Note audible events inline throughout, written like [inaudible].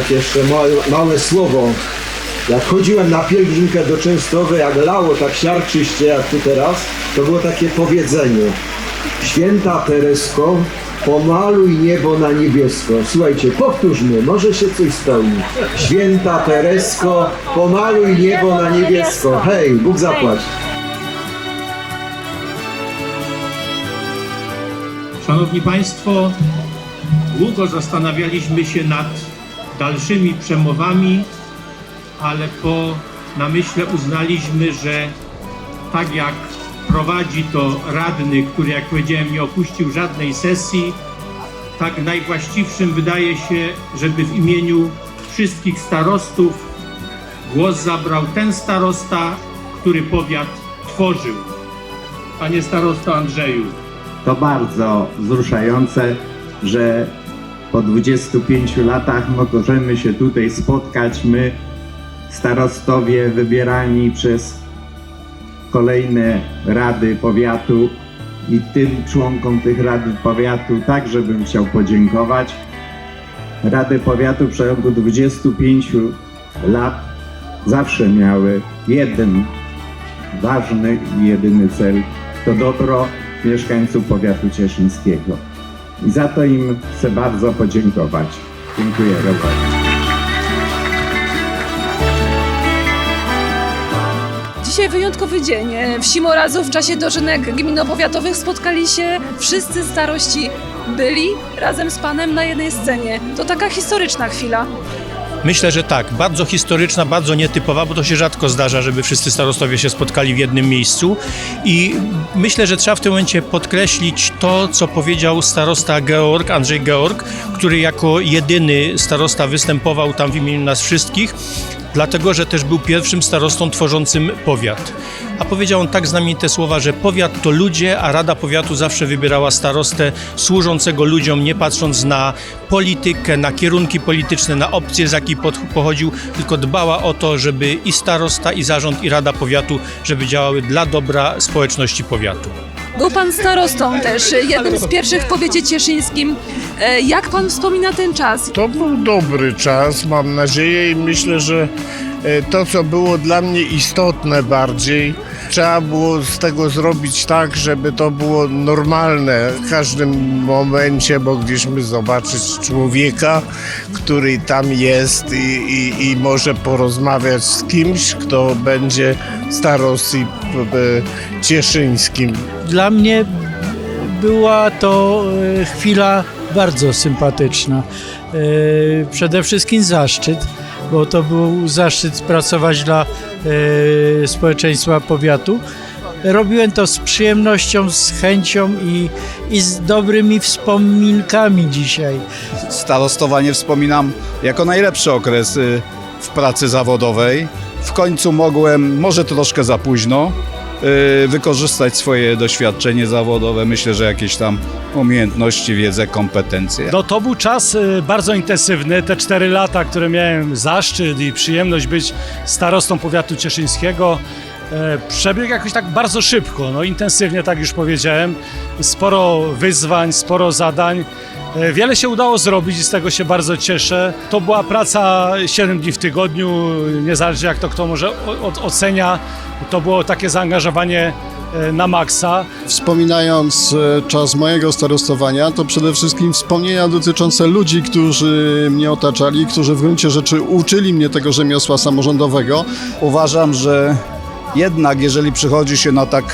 takie jeszcze małe, małe słowo. Jak chodziłem na pielgrzymkę do Częstowy, jak lało tak siarczyście jak tu teraz, to było takie powiedzenie. Święta Teresko, pomaluj niebo na niebiesko. Słuchajcie, powtórzmy, może się coś spełni. Święta Teresko, pomaluj niebo na niebiesko. Hej, Bóg zapłać. Szanowni Państwo, długo zastanawialiśmy się nad dalszymi przemowami, ale po namyśle uznaliśmy, że tak jak prowadzi to radny, który jak powiedziałem nie opuścił żadnej sesji, tak najwłaściwszym wydaje się, żeby w imieniu wszystkich starostów głos zabrał ten starosta, który powiat tworzył. Panie starosto Andrzeju, To bardzo wzruszające, że po 25 latach możemy się tutaj spotkać, my starostowie wybierani przez kolejne rady powiatu i tym członkom tych rad powiatu także bym chciał podziękować. Rady powiatu w przeciągu 25 lat zawsze miały jeden ważny i jedyny cel to dobro mieszkańców powiatu cieszyńskiego. I za to im chcę bardzo podziękować. Dziękuję Robert. Dzisiaj wyjątkowy dzień. W Simorazu w czasie dożynek gminopowiatowych spotkali się wszyscy starości. Byli razem z panem na jednej scenie. To taka historyczna chwila. Myślę, że tak. Bardzo historyczna, bardzo nietypowa, bo to się rzadko zdarza, żeby wszyscy starostowie się spotkali w jednym miejscu. I myślę, że trzeba w tym momencie podkreślić to, co powiedział starosta Georg, Andrzej Georg, który jako jedyny starosta występował tam w imieniu nas wszystkich, dlatego że też był pierwszym starostą tworzącym powiat. A powiedział on tak znamienite słowa, że powiat to ludzie, a Rada Powiatu zawsze wybierała starostę służącego ludziom, nie patrząc na politykę, na kierunki polityczne, na opcje, z pod- pochodził, tylko dbała o to, żeby i starosta, i zarząd, i Rada Powiatu, żeby działały dla dobra społeczności powiatu. Był pan starostą też, jednym z pierwszych w powiecie cieszyńskim. E, Jak pan wspomina ten czas? To był dobry czas, mam nadzieję, i myślę, że to, co było dla mnie istotne bardziej, trzeba było z tego zrobić tak, żeby to było normalne w każdym momencie, mogliśmy zobaczyć człowieka, który tam jest i, i, i może porozmawiać z kimś, kto będzie starosty e, cieszyńskim. Dla mnie była to e, chwila bardzo sympatyczna. E, Przede wszystkim zaszczyt, bo to był zaszczyt pracować dla e, społeczeństwa powiatu. Robiłem to z przyjemnością, z chęcią i, i z dobrymi wspominkami dzisiaj. Starostowanie wspominam jako najlepszy okres y, w pracy zawodowej. W końcu mogłem, może troszkę za późno, y, wykorzystać swoje doświadczenie zawodowe. Myślę, że jakieś tam umiejętności, wiedzę, kompetencje. No to był czas y, bardzo intensywny. Te cztery lata, które miałem zaszczyt i przyjemność być starostą powiatu cieszyńskiego, e, przebiegł jakoś tak bardzo szybko, no intensywnie, tak już powiedziałem. Sporo wyzwań, sporo zadań. E, Wiele się udało zrobić i z tego się bardzo cieszę. To była praca 7 dni w tygodniu, niezależnie jak to kto może ocenia. To było takie zaangażowanie e, na maksa. Wspominając e, czas mojego starostowania, to przede wszystkim wspomnienia dotyczące ludzi, którzy mnie otaczali, którzy w gruncie rzeczy uczyli mnie tego rzemiosła samorządowego. Uważam, że jednak jeżeli przychodzi się na tak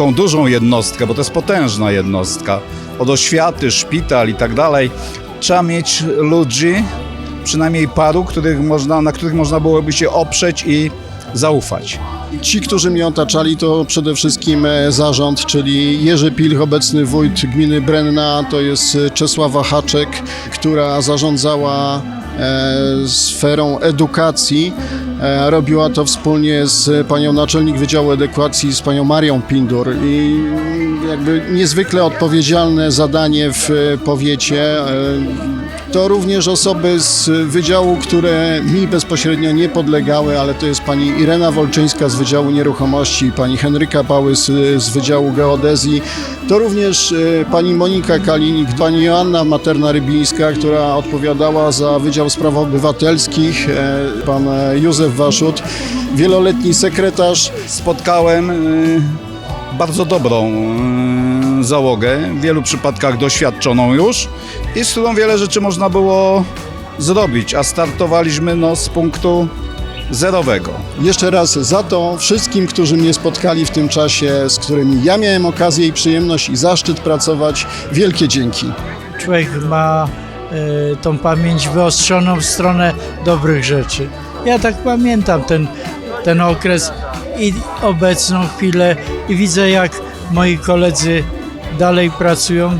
taką dużą jednostkę, bo to jest potężna jednostka, od oświaty, szpital i tak dalej, trzeba mieć ludzi, przynajmniej paru, których można, na których można byłoby się oprzeć i zaufać. Ci, którzy mnie otaczali, to przede wszystkim e, zarząd, czyli Jerzy Pilch, obecny wójt gminy Brenna, to jest e, Czesława Haczek, która zarządzała e, sferą edukacji. E, robiła to wspólnie z panią naczelnik Wydziału Edukacji, z panią Marią Pindur i jakby niezwykle odpowiedzialne zadanie w e, powiecie. E, To również osoby z wydziału, które mi bezpośrednio nie podlegały, ale to jest pani Irena Wolczyńska z Wydziału Nieruchomości pani Henryka Pały z, Wydziału Geodezji. To również e, pani Monika Kalinik, pani Joanna Materna-Rybińska, która odpowiadała za Wydział Spraw Obywatelskich, e, pan e, Józef Waszut, wieloletni sekretarz Spotkałem y, bardzo dobrą y, załogę, w wielu przypadkach doświadczoną już i z którą wiele rzeczy można było zrobić, a startowaliśmy no, z punktu zerowego. Jeszcze raz za to wszystkim, którzy mnie spotkali w tym czasie, z którymi ja miałem okazję i przyjemność i zaszczyt pracować, wielkie dzięki. Człowiek ma e, tą pamięć wyostrzoną w stronę dobrych rzeczy. Ja tak pamiętam ten, ten okres i obecną chwilę i widzę jak moi koledzy dalej pracują.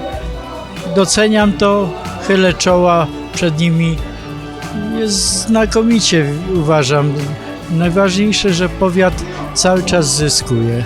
Doceniam to, chylę czoła przed nimi. Jest znakomicie uważam. Najważniejsze, że powiat cały czas zyskuje.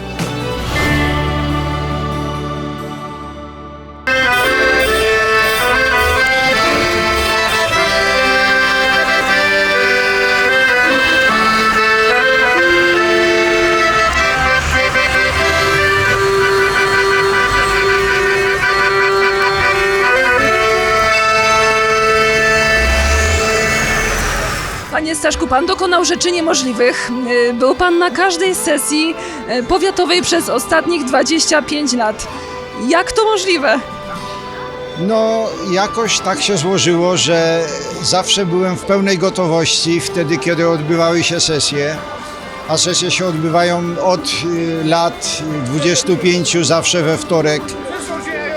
Pan dokonał rzeczy niemożliwych. Y, Był pan na każdej sesji y, powiatowej przez ostatnich 25 lat. Jak to możliwe? No, jakoś tak się złożyło, że zawsze byłem w pełnej gotowości wtedy, kiedy odbywały się sesje. A sesje się odbywają od y, lat 25, zawsze we wtorek.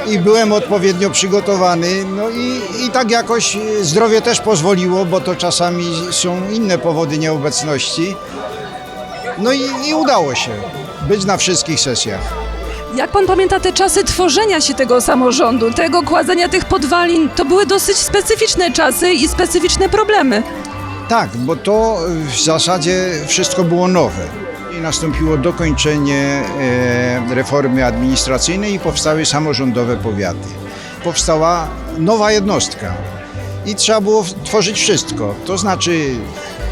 I byłem odpowiednio przygotowany. No i, i tak jakoś y, zdrowie też pozwoliło, bo to czasami są inne powody nieobecności. No i, i udało się być na wszystkich sesjach. Jak pan pamięta te czasy tworzenia się tego samorządu, tego kładzenia tych podwalin, to były dosyć specyficzne czasy i specyficzne problemy. Tak, bo to w zasadzie wszystko było nowe. I nastąpiło dokończenie e, reformy administracyjnej i powstały samorządowe powiaty. Powstała nowa jednostka i trzeba było tworzyć wszystko. To znaczy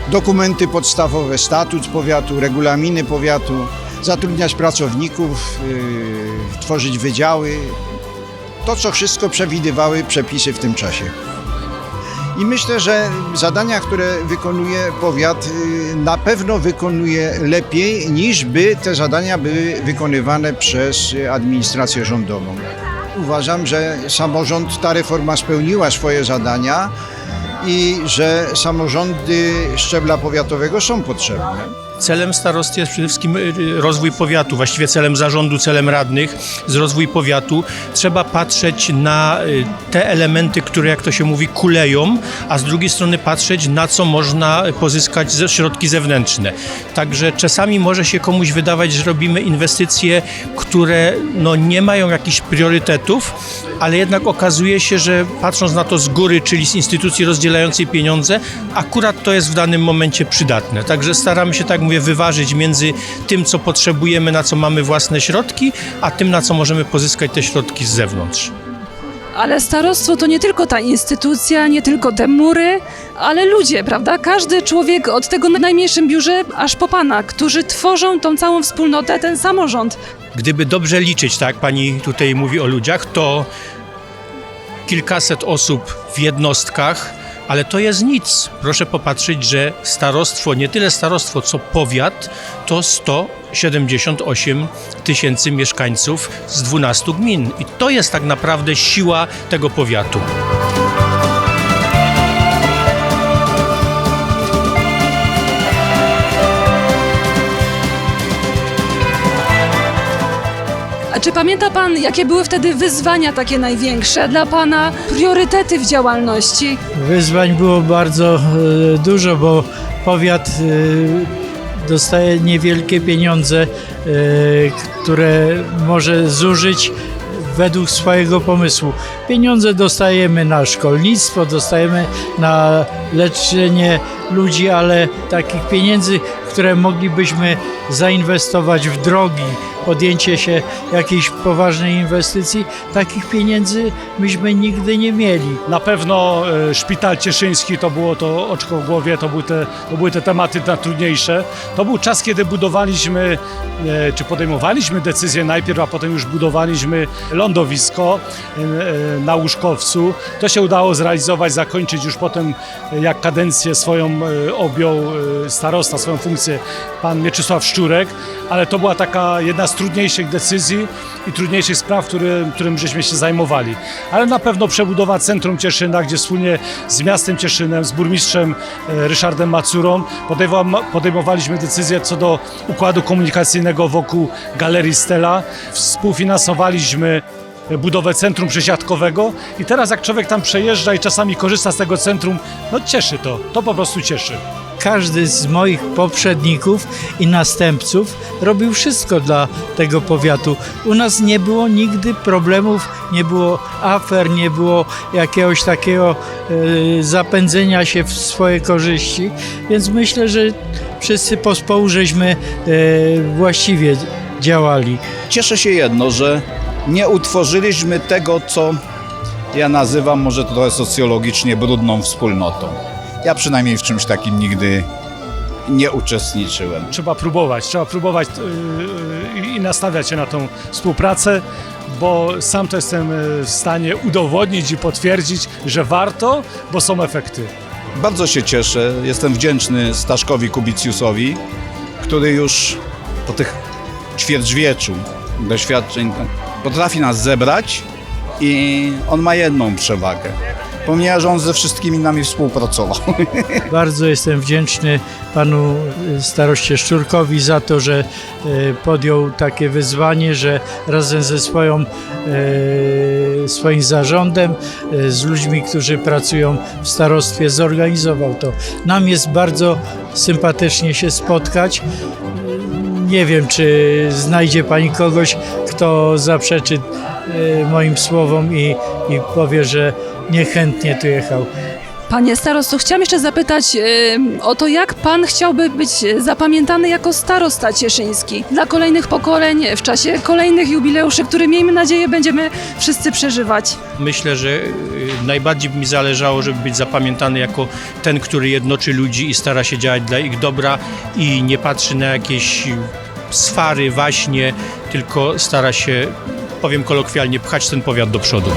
dokumenty podstawowe, statut powiatu, regulaminy powiatu, zatrudniać pracowników, e, tworzyć wydziały. To, co wszystko przewidywały przepisy w tym czasie. I myślę, że zadania, które wykonuje powiat, y, na pewno wykonuje lepiej niż by te zadania były wykonywane przez administrację rządową. Uważam, że samorząd, ta reforma spełniła swoje zadania i że samorządy szczebla powiatowego są potrzebne. Celem starosty jest przede wszystkim y, rozwój powiatu, właściwie celem zarządu, celem radnych z rozwój powiatu. Trzeba patrzeć na y, te elementy, które jak to się mówi kuleją, a z drugiej strony patrzeć na co można pozyskać ze środki zewnętrzne. Także czasami może się komuś wydawać, że robimy inwestycje, które no, nie mają jakichś priorytetów, ale jednak okazuje się, że patrząc na to z góry, czyli z instytucji rozdzielającej pieniądze, akurat to jest w danym momencie przydatne. Także staramy się, tak mówię, wyważyć między tym, co potrzebujemy, na co mamy własne środki, a tym, na co możemy pozyskać te środki z zewnątrz. Ale starostwo to nie tylko ta instytucja, nie tylko te mury, ale ludzie, prawda? Każdy człowiek od tego na najmniejszym biurze aż po pana, którzy tworzą tą całą wspólnotę, ten samorząd. Gdyby dobrze liczyć, tak pani tutaj mówi o ludziach, to kilkaset osób w jednostkach, ale to jest nic. Proszę popatrzeć, że starostwo, nie tyle starostwo, co powiat, to 178 tysięcy mieszkańców z 12 gmin. I to jest tak naprawdę siła tego powiatu. Czy pamięta pan, jakie były wtedy wyzwania takie największe dla pana, priorytety w działalności? Wyzwań było bardzo e, dużo, bo powiat e, dostaje niewielkie pieniądze, e, które może zużyć według swojego pomysłu. Pieniądze dostajemy na szkolnictwo, dostajemy na leczenie ludzi, ale takich pieniędzy, które moglibyśmy zainwestować w drogi, podjęcie się jakiejś poważnej inwestycji, takich pieniędzy myśmy nigdy nie mieli. Na pewno e, szpital cieszyński to było to oczko w głowie, to były te, to były te tematy najtrudniejsze. To był czas, kiedy budowaliśmy, e, czy podejmowaliśmy decyzję najpierw, a potem już budowaliśmy lądowisko e, na Łuszkowcu. To się udało zrealizować, zakończyć już potem, jak kadencję swoją objął e, starosta, swoją funkcję pan Mieczysław Szczurek, ale to była taka jedna z trudniejszych decyzji i trudniejszych spraw, który, którym żeśmy się zajmowali. Ale na pewno przebudowa centrum Cieszyna, gdzie wspólnie z miastem Cieszynem, z burmistrzem e, Ryszardem Macurą podejmowaliśmy decyzję co do układu komunikacyjnego wokół Galerii Stella. Współfinansowaliśmy budowę centrum przesiadkowego i teraz jak człowiek tam przejeżdża i czasami korzysta z tego centrum, no cieszy to, to po prostu cieszy. Każdy z moich poprzedników i następców robił wszystko dla tego powiatu. U nas nie było nigdy problemów, nie było afer, nie było jakiegoś takiego e, zapędzenia się w swoje korzyści, więc myślę, że wszyscy pospół żeśmy e, właściwie działali. Cieszę się jedno, że nie utworzyliśmy tego, co ja nazywam może to trochę socjologicznie brudną wspólnotą. Ja przynajmniej w czymś takim nigdy nie uczestniczyłem. Trzeba próbować, trzeba próbować yy, yy, i nastawiać się na tą współpracę, bo sam to jestem yy, w stanie udowodnić i potwierdzić, że warto, bo są efekty. Bardzo się cieszę, jestem wdzięczny Staszkowi Kubicjusowi, który już po tych ćwierćwieczu doświadczeń potrafi nas zebrać i on ma jedną przewagę. Pomija, że on ze wszystkimi nami współpracował. [laughs] Bardzo jestem wdzięczny panu y, staroście Szczurkowi za to, że y, podjął takie wyzwanie, że razem ze swoją, y, swoim zarządem, z ludźmi, którzy pracują w starostwie, zorganizował to. Nam jest bardzo sympatycznie się spotkać. Nie wiem, czy znajdzie pani kogoś, kto zaprzeczy y, moim słowom i, i powie, że niechętnie tu jechał. Panie starosto, chciałam jeszcze zapytać e, o to, jak pan chciałby być zapamiętany jako starosta cieszyński dla kolejnych pokoleń w czasie kolejnych jubileuszy, które miejmy nadzieję będziemy wszyscy przeżywać. Myślę, że y, najbardziej by mi zależało, żeby być zapamiętany jako ten, który jednoczy ludzi i stara się działać dla ich dobra i nie patrzy na jakieś swary, waśnie, tylko stara się, powiem kolokwialnie, pchać ten powiat do przodu.